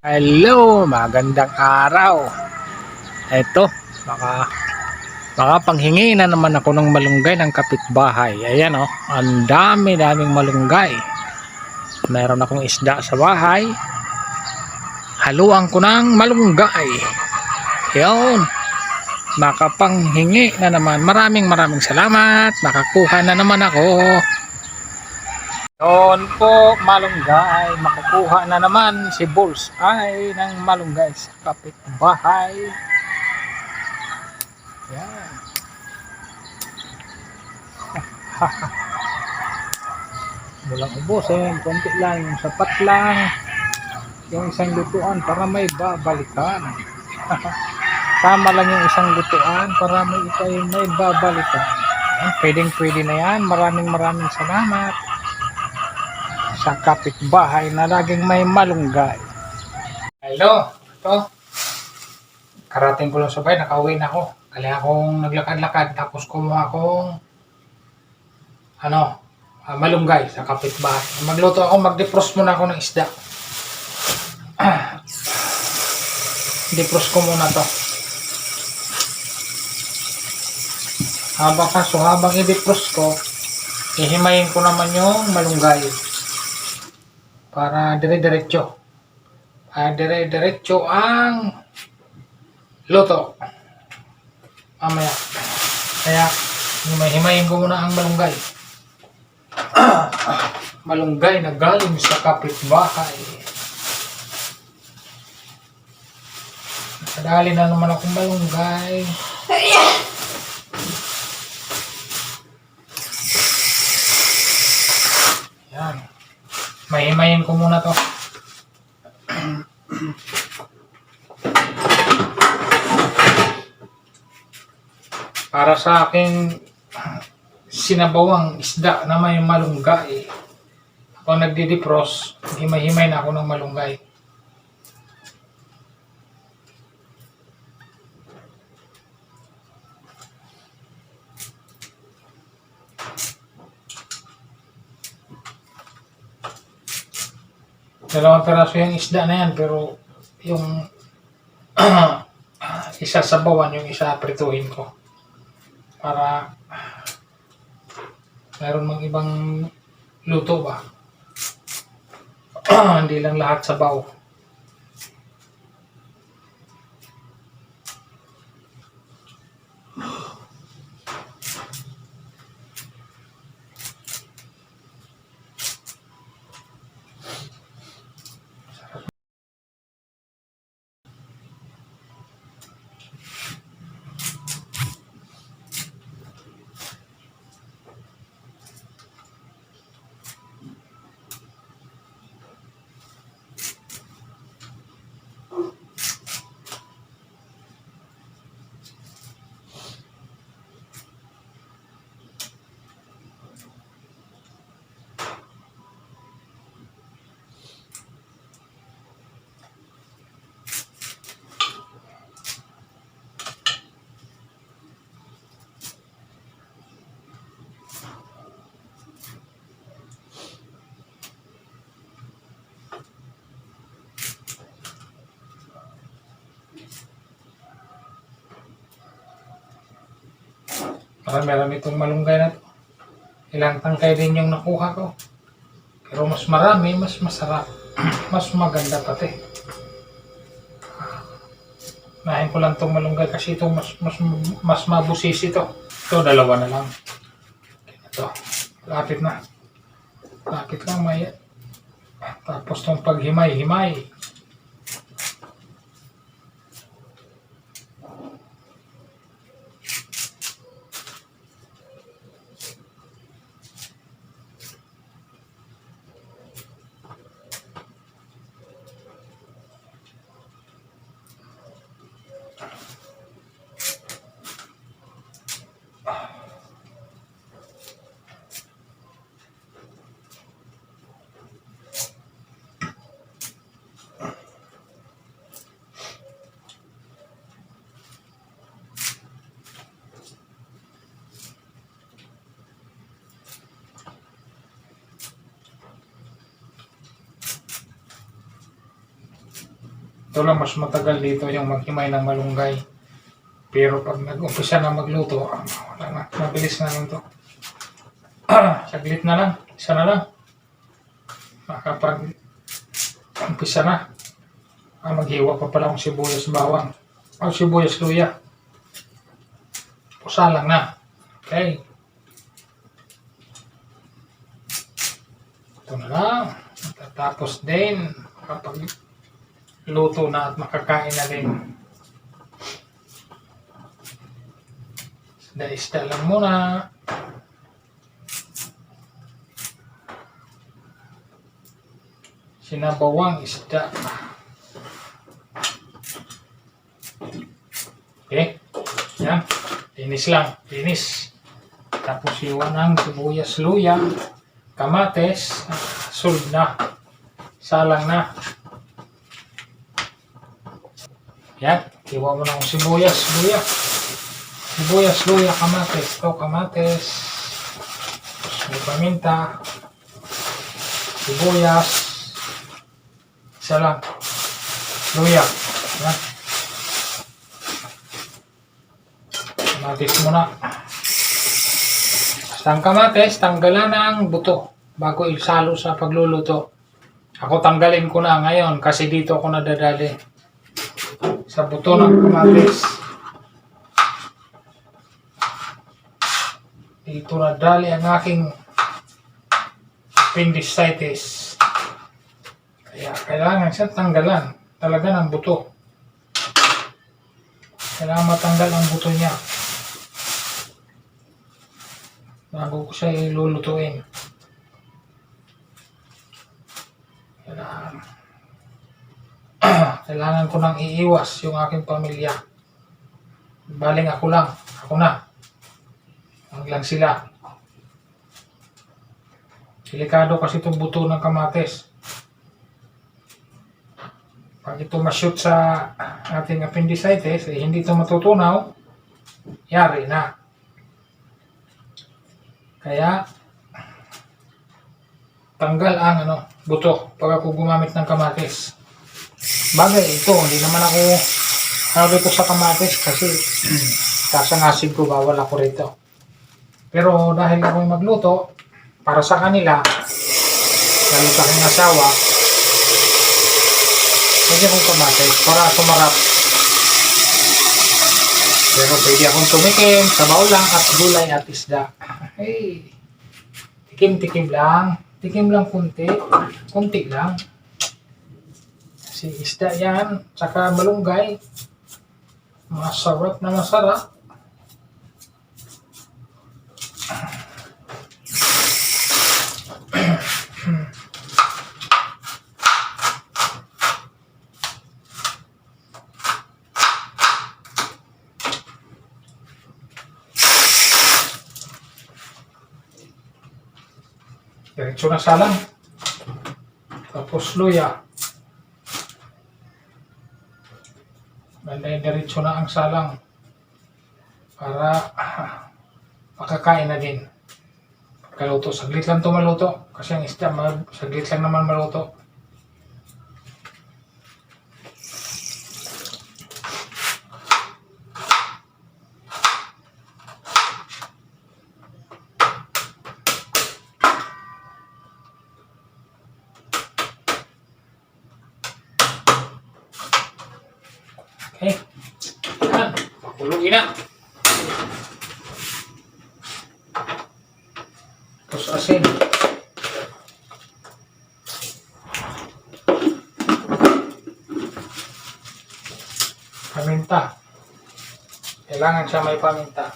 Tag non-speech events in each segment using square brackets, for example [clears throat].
Hello, magandang araw. Ito, baka baka panghingi na naman ako ng malunggay ng kapitbahay. Ayan oh, ang dami daming malunggay. Meron akong isda sa bahay. Haluan ko ng malunggay. Yun. Makapanghingi na naman. Maraming maraming salamat. Nakakuha na naman ako. Doon po, malunggay. Makukuha na naman si Bulls ay ng malunggay sa kapitbahay. Yan. [laughs] Walang ubusin. Konti lang. Yung sapat lang. Yung isang lutuan para may babalikan. [laughs] Tama lang yung isang lutuan para may ikay may babalikan. Pwedeng pwede na yan. Maraming maraming salamat sa kapitbahay na laging may malunggay. Hello, ito. Karating ko lang sa nakauwi na ako. Kaya akong naglakad-lakad, tapos kumuha akong ano, ah, malunggay sa kapitbahay. Magluto ako, mag-defrost muna ako ng isda. [clears throat] Defrost ko muna to. Habang kaso, habang i-defrost ko, ihimayin ko naman yung malunggay para dire-diretso. Ah, dire-diretso ang luto. Mamaya. Kaya, himayin ko muna ang malunggay. [clears throat] malunggay na galing sa kapitbahay. Nakadali na naman akong malunggay. Mahimayin ko muna to. Para sa aking sinabawang isda na may malunggay. Ako nagdidipros, himay-himay na ako ng malunggay. Dalawang peraso yung isda na yan, pero yung [clears throat] isa sa bawan, yung isa prituhin ko. Para meron mang ibang luto ba? [clears throat] Hindi lang lahat sa baw. Marami-rami itong malunggay na to. Ilang tangkay din yung nakuha ko. Pero mas marami, mas masarap. [clears throat] mas maganda pati. Nahin ko lang itong malunggay kasi ito mas, mas, mas mabusis ito. Ito, dalawa na lang. Ito, lapit na. Lapit lang, may... Tapos itong paghimay-himay. Ito lang mas matagal dito yung maghimay ng malunggay. Pero pag nag-umpisa na magluto, ah, wala na. Mabilis na lang to. [clears throat] Saglit na lang. Isa na lang. Makapag umpisa na. Ah, maghiwa pa pala akong sibuyas bawang. O sibuyas luya. Pusa lang na. Okay. Ito na lang. Tapos din, kapag luto na at makakain na din. Isda-isda lang muna. Sinabawang isda. Okay. Yan. Linis lang. Linis. Tapos iwan ang sibuyas luya, kamates, sulb na. Salang na. Yan. Iwan mo ng sibuyas luya. Sibuyas luya, kamates. Ito kamates. Tapos may. Sibuyas. Isa lang. Luya. Yan. Kamatis muna. Basta ang kamatis, tanggalan ang buto bago isalo sa pagluluto. Ako tanggalin ko na ngayon kasi dito ako nadadali sa buto ng kamatis. Dito nadali ang aking appendicitis. Kaya kailangan siya tanggalan talaga ng buto. Kailangan matanggal ang buto niya bago ko siya ilulutuin. Kailangan, kailangan ko nang iiwas yung aking pamilya. Baling ako lang. Ako na. Huwag lang sila. Delikado kasi itong buto ng kamates. Pag ito ma-shoot sa ating appendicitis, eh, hindi ito matutunaw, yari na. Kaya, tanggal ang ano, buto pag ako gumamit ng kamatis. Bagay ito, hindi naman ako ano ko sa kamatis kasi kasangasig ko bawal ako rito. Pero dahil ako magluto, para sa kanila, lalo sa aking asawa, pwede akong kamatis para sumarap. Pero pwede akong tumikim, sabaw lang at gulay at isda. Hey, tikim-tikim lang. Tikim lang kunti. Kunti lang. Kasi isda yan, tsaka malunggay. Masarap na masarap. Diretso na salang. Tapos luya. Banday diretso na ang salang. Para [clears throat] makakain na din. Pagkaluto, saglit lang ito maluto. Kasi ang isda, saglit lang naman maluto. Okay. Yan. Pakulugin na. Tapos asin. Paminta. Kailangan siya may paminta.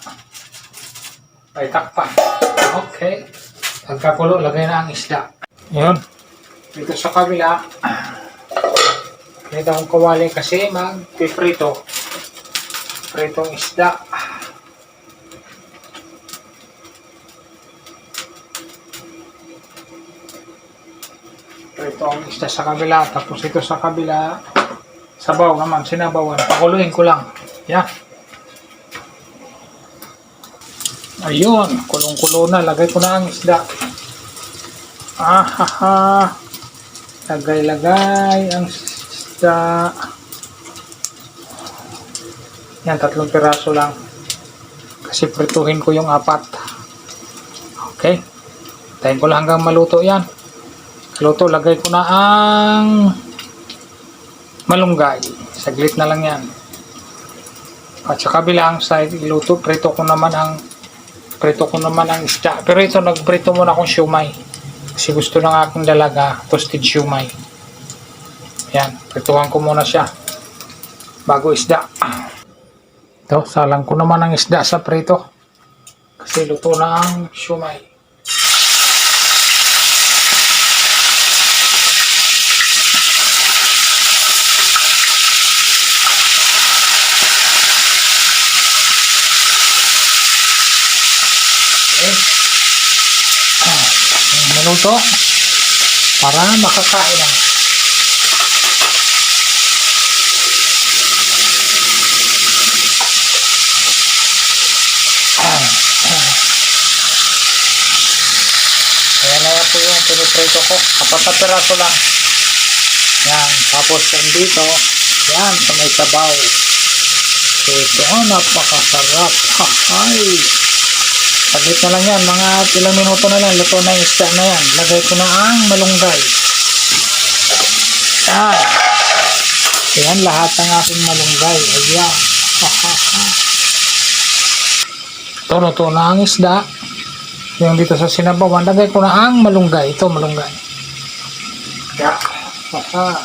May takpan. Okay. Pagkakulo, lagay na ang isda. Yun. Dito sa kabila, Dito akong kawali kasi mag-prito. Pritong isda. Prito ang isda sa kabila. Tapos ito sa kabila. Sabaw naman, sinabawan. Pakuluin ko lang. Yan. Ayun, kulong-kulo na. Lagay ko na ang isda. Ah, ha. Lagay-lagay ang isda. Yan, tatlong piraso lang. Kasi prituhin ko yung apat. Okay. Tayin ko lang hanggang maluto yan. Luto, lagay ko na ang malunggay. Saglit na lang yan. At sa kabilang side, iluto, prito ko naman ang prito ko naman ang isda. Pero ito, nagprito muna akong siumay. Kasi gusto ng aking dalaga, toasted siumay. Yan, prituhan ko muna siya. Bago isda. Ito, salang ko naman ang isda sa prito. Kasi luto na ang siumay. Okay. Ah, minuto para makakain na. Ah, ah. Ayan na yan po yung piniprito ko. Apat na peraso lang. Yan. Tapos yung dito, yan, sa may sabaw. Ito, oh, napakasarap. Hay! Saglit na lang yan, mga ilang minuto na lang, luto na yung isda na yan. Lagay ko na ang malunggay. Yan. Yan, lahat ng aking malunggay. Ayan. Ito, luto na ang isda. Yung dito sa sinabawan, lagay ko na ang malunggay. Ito, malunggay. Yan. Aha.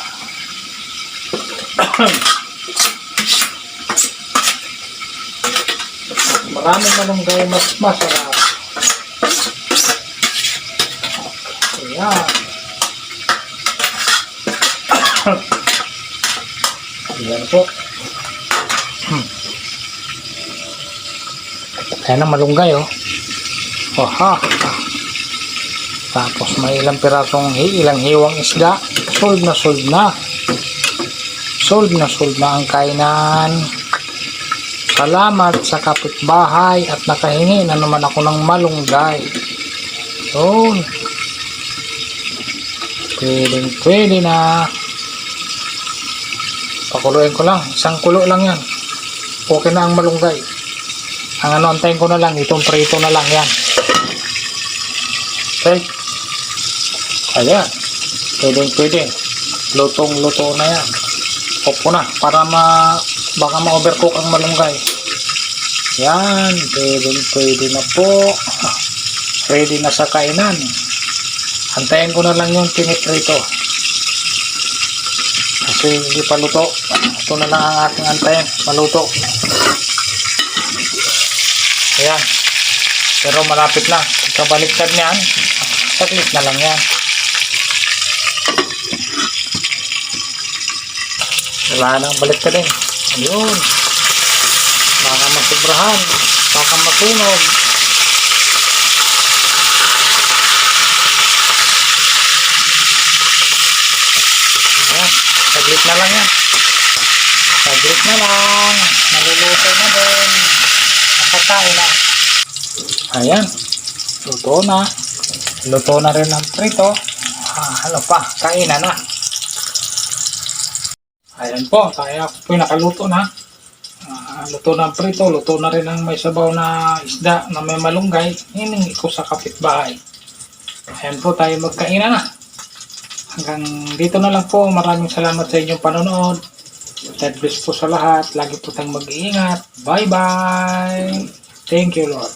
[coughs] Maraming malunggay, mas masarap. Ayan. [coughs] Ayan po. Ayan ang malunggay, oh. Oha. Tapos may ilang pirasong hi, ilang hiwang isda. Solve na solve na. Solve na solve na ang kainan. Salamat sa kapitbahay at nakahingi na naman ako ng malunggay. Yun. Pwedeng pwede na. Pakuluin ko lang. Isang kulo lang yan. Okay na ang malunggay. Ang ano, antayin ko na lang. Itong prito na lang yan. Okay. Ayan. Pwedeng pwede. Lutong luto na yan. Opo na. Para ma baka ma-overcook ang malunggay. Yan, pwede, pwede na po. Ready na sa kainan. Antayin ko na lang yung piniprito. Kasi hindi pa luto. Ito na lang ang aking antayin. Maluto. Ayan. Pero malapit na. Ikabaliktad niyan. Saglit na lang yan. Wala nang baliktad eh. Ayun. Baka masubrahan. Baka masunog. Ayan. Saglit na lang yan. Saglit na lang. Naluluto na din. Nakakain na. Ayan. Luto na. Luto na rin ang prito. Ah, ano pa? Kainan na. Ayan po. Kaya po nakaluto na. Ah, luto na ang prito, luto na rin ang may sabaw na isda na may malunggay, hiningi ko sa kapitbahay. Ayan po tayo magkainan na. Hanggang dito na lang po. Maraming salamat sa inyong panonood. God bless po sa lahat. Lagi po tayong mag-iingat. Bye-bye. Thank you, Lord.